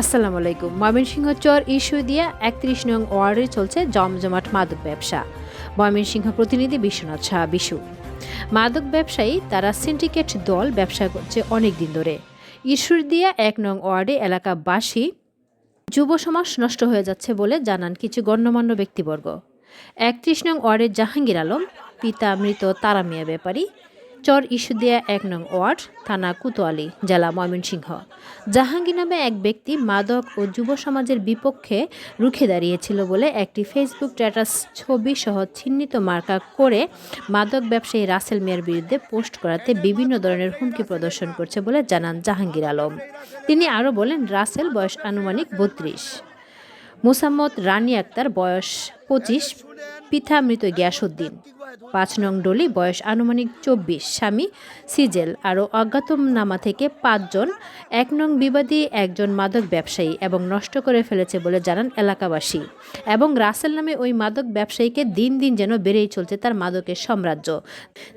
আসসালামু আলাইকুম। ময়মনসিংহ চর ইস্যু দিয়া একত্রিশ নং ওয়ার্ডে চলছে জমজমাট মাদক ব্যবসা। ময়মনসিংহ প্রতিনিধি বিশ্বনাথ শাহ বিশু। মাদক ব্যবসায়ী তারা সিন্ডিকেট দল ব্যবসা করছে অনেক দিন ধরে। ইস্যুর দিয়া এক নং ওয়ার্ডে এলাকাবাসী যুব সমাজ নষ্ট হয়ে যাচ্ছে বলে জানান কিছু গণ্যমান্য ব্যক্তিবর্গ। একত্রিশ নং ওয়ার্ডের জাহাঙ্গীর আলম, পিতা মৃত তারা মিয়া ব্যাপারী চর ইস্যুদিয়া এক নং ওয়ার্ড, থানা কুতোয়ালি, জেলা ময়মনসিংহ। জাহাঙ্গীর নামে এক ব্যক্তি মাদক ও যুব সমাজের বিপক্ষে রুখে দাঁড়িয়েছিল বলে একটি ফেসবুক স্ট্যাটাস ছবি সহ চিহ্নিত মার্কা করে মাদক ব্যবসায়ী রাসেল মিয়ার বিরুদ্ধে পোস্ট করাতে বিভিন্ন ধরনের হুমকি প্রদর্শন করছে বলে জানান জাহাঙ্গীর আলম। তিনি আরও বলেন, রাসেল বয়স আনুমানিক বত্রিশ। মুসাম্মদ রানী আক্তার বয়স পঁচিশ। পিতা মৃত গিয়াসুদ্দিন পাঁচ নং ডলি, বয়স আনুমানিক চব্বিশ। স্বামী সিজেল আরও অজ্ঞাতনামা থেকে পাঁচজন, এক নং বিবাদী একজন মাদক ব্যবসায়ী এবং নষ্ট করে ফেলেছে বলে জানান এলাকাবাসী। এবং রাসেল নামে ওই মাদক ব্যবসায়ীকে দিন দিন যেন বেড়েই চলছে তার মাদকের সাম্রাজ্য।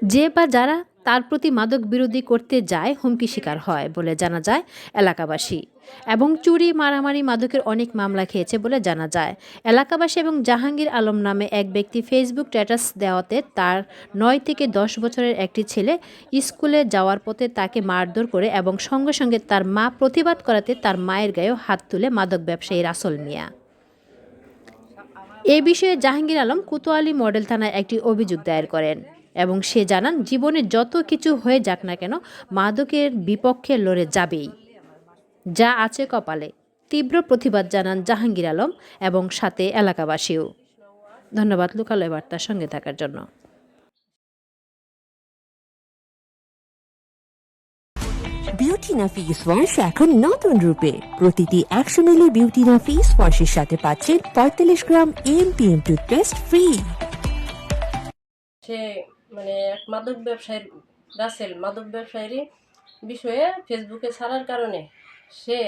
যে বা যারা তার প্রতি মাদক বিরোধী করতে যায় হুমকি শিকার হয় বলে জানা যায় এলাকাবাসী। এবং চুরি, মারামারি, মাদকের অনেক মামলা খেয়েছে বলে জানা যায়। এলাকাবাসী এবং জাহাঙ্গীর আলম নামে এক ব্যক্তি ফেসবুক স্ট্যাটাস দেওয়াতে তার নয় থেকে দশ বছরের একটি ছেলে স্কুলে যাওয়ার পথে তাকে মারধর করে এবং সঙ্গে সঙ্গে তার মা প্রতিবাদ করাতে তার মায়ের গায়েও হাত তুলে মাদক ব্যবসায়ী রাসল মিয়া। এ বিষয়ে জাহাঙ্গীর আলম কুতোয়ালি মডেল থানায় একটি অভিযোগ দায়ের করেন। এবং সে জানান, জীবনে যত কিছু হয়ে যাক না কেন, মাদকের বিপক্ষে লড়ে যাবেই। যা আছে কপালে। তীব্র প্রতিবাদ জানান জাহাঙ্গীর আলম এবং সাথে এলাকাবাসীও। ধন্যবাদ লোকালয় বার্তার সঙ্গে থাকার জন্য। বিউটি নাফিস ওয়াশ এখন নতুন রূপে। প্রতিটি একশো মিলি বিউটি নাফিস ওয়াশের সাথে পাচ্ছেন পঁয়তাল্লিশ গ্রাম এমপিএম টুথপেস্ট ফ্রি সে মানে এক মাদক ব্যবসায়ীর রাসেল মাদক ব্যবসায়ীর বিষয়ে ফেসবুকে ছাড়ার কারণে সে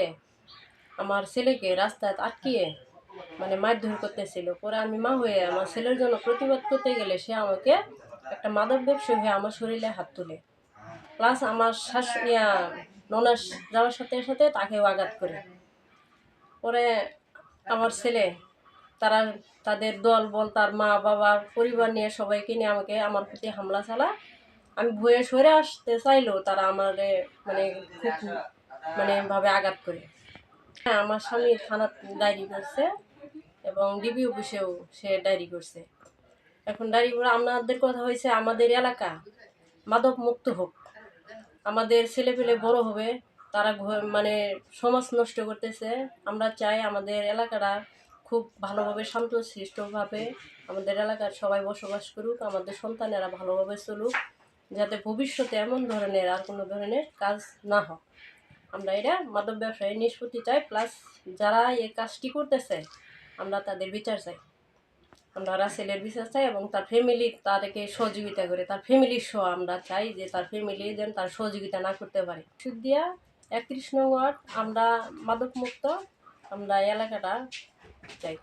আমার ছেলেকে রাস্তায় আটকিয়ে মানে মারধর করতেছিল। পরে আমি মা হয়ে আমার ছেলের জন্য প্রতিবাদ করতে গেলে সে আমাকে একটা মাদক ব্যবসায়ী হয়ে আমার শরীরে হাত তুলে। প্লাস আমার শ্বাস ননাস যাওয়ার সাথে সাথে তাকেও আঘাত করে। পরে আমার ছেলে তারা তাদের দল, বল, তার মা, বাবা, পরিবার নিয়ে সবাইকে নিয়ে আমাকে আমার প্রতি হামলা চালা আমি ভয়ে সরে আসতে চাইলেও তারা আমার মানে খুব মানে ভাবে আঘাত করে। হ্যাঁ আমার স্বামী থানা ডায়েরি করছে এবং ডিবি অফিসেও সে ডায়েরি করছে। এখন ডায়েরি করে আমাদের কথা হয়েছে আমাদের এলাকা। মাদক মুক্ত হোক। আমাদের ছেলে পেলে বড় হবে, তারা মানে সমাজ নষ্ট করতেছে। আমরা চাই আমাদের এলাকাটা খুব ভালোভাবে শান্তশিষ্টভাবে আমাদের এলাকার সবাই বসবাস করুক, আমাদের সন্তানেরা ভালোভাবে চলুক, যাতে ভবিষ্যতে এমন ধরনের আর কোনো ধরনের কাজ না হয় আমরা এটা মাদক ব্যবসায়ী নিষ্পত্তি চাই প্লাস যারা এই কাজটি করতেছে, আমরা তাদের বিচার চাই। আমরা রাসেলের বিচার চাই এবং তার ফ্যামিলি তাদেরকে সহযোগিতা করে, তার ফ্যামিলির সহ আমরা চাই যে তার ফ্যামিলি যেন তার সহযোগিতা না করতে পারে। সুদিয়া একত্রিশ নং ওয়ার্ড, আমরা মাদকমুক্ত, আমরা এলাকাটা চাই